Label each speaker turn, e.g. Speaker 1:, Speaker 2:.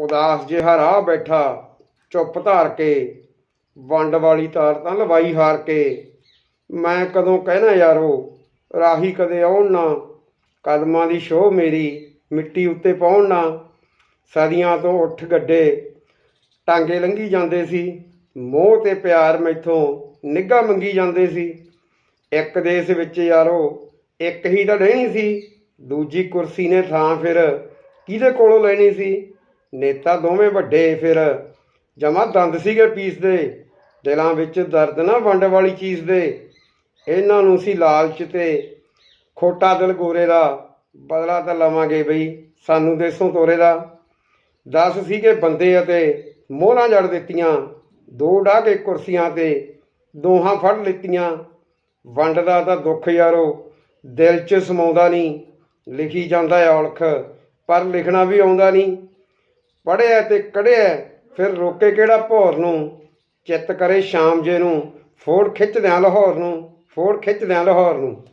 Speaker 1: ਉਦਾਸ ਜਿਹਾ ਰਾਹ ਬੈਠਾ, ਚੁੱਪ ਧਾਰ ਕੇ, ਵੰਡ ਵਾਲੀ ਤਾਰ ਤਾਂ ਲਵਾਈ ਹਾਰ ਕੇ। ਮੈਂ ਕਦੋਂ ਕਹਿਣਾ ਯਾਰੋ, ਰਾਹੀ ਕਦੇ ਆਉਣ ਨਾ, ਕਦਮਾਂ ਦੀ ਸ਼ੋਹ ਮੇਰੀ ਮਿੱਟੀ ਉੱਤੇ ਪਾਉਣ ਨਾ। ਸਦੀਆਂ ਤੋਂ ਉੱਠ ਗੱਡੇ, ਟਾਂਗੇ ਲੰਘੀ ਜਾਂਦੇ ਸੀ। ਮੋਹ ਤੇ ਪਿਆਰ ਮੈਥੋਂ ਨਿੱਘਾ ਮੰਗੀ ਜਾਂਦੇ ਸੀ। ਇੱਕ ਦੇਸ਼ ਵਿੱਚ ਯਾਰੋ, ਇੱਕ ਹੀ ਤਾਂ ਰਹਿਣੀ ਸੀ, ਦੂਜੀ ਕੁਰਸੀ ਨੇ ਥਾਂ ਫਿਰ ਕਿਹਦੇ ਕੋਲੋਂ ਲੈਣੀ ਸੀ? ਨੇਤਾ ਦੋਵੇਂ ਵੱਡੇ ਫਿਰ ਜਮਾ ਦੰਦ ਸੀਗੇ ਪੀਸਦੇ ਦਿਲਾਂ ਵਿੱਚ ਦਰਦ ਨਾ ਵੰਡ ਵਾਲੀ ਚੀਜ਼ ਦੇ। ਇਹਨਾਂ ਨੂੰ ਸੀ ਲਾਲਚ ਤੇ ਖੋਟਾ ਦਿਲ ਗੋਰੇ ਦਾ, ਬਦਲਾ ਤਾਂ ਲਵਾਂਗੇ ਬਈ ਸਾਨੂੰ ਦੇਸੋਂ ਤੋਰੇ ਦਾ। ਦਸ ਸੀਗੇ ਬੰਦੇ ਅਤੇ ਮੋਹਰਾਂ ਜੜ ਦਿੱਤੀਆਂ, ਦੋ ਡਾਹ ਕੇ ਕੁਰਸੀਆਂ ਤੇ ਦੋਹਾਂ ਫੜ ਲਿੱਤੀਆਂ। ਵੰਡਦਾ ਤਾਂ ਦੁੱਖ ਯਾਰੋ, ਦਿਲ 'ਚ ਸਮਾਉਂਦਾ ਨਹੀਂ ਲਿਖੀ ਜਾਂਦਾ ਔਲਖ, ਪਰ ਲਿਖਣਾ ਵੀ ਆਉਂਦਾ ਨਹੀਂ ਪੜਿਆ ਤੇ ਕੜਿਆ ਫਿਰ ਰੋਕੇ ਕਿਹੜਾ ਭੌਰ ਨੂੰ? ਚਿੱਤ ਕਰੇ ਸ਼ਾਮ ਜੇ ਨੂੰ, ਫੋੜ ਖਿੱਚਦਿਆਂ ਲਾਹੌਰ ਨੂੰ, ਫੋੜ ਖਿੱਚਦਿਆਂ ਲਾਹੌਰ ਨੂੰ।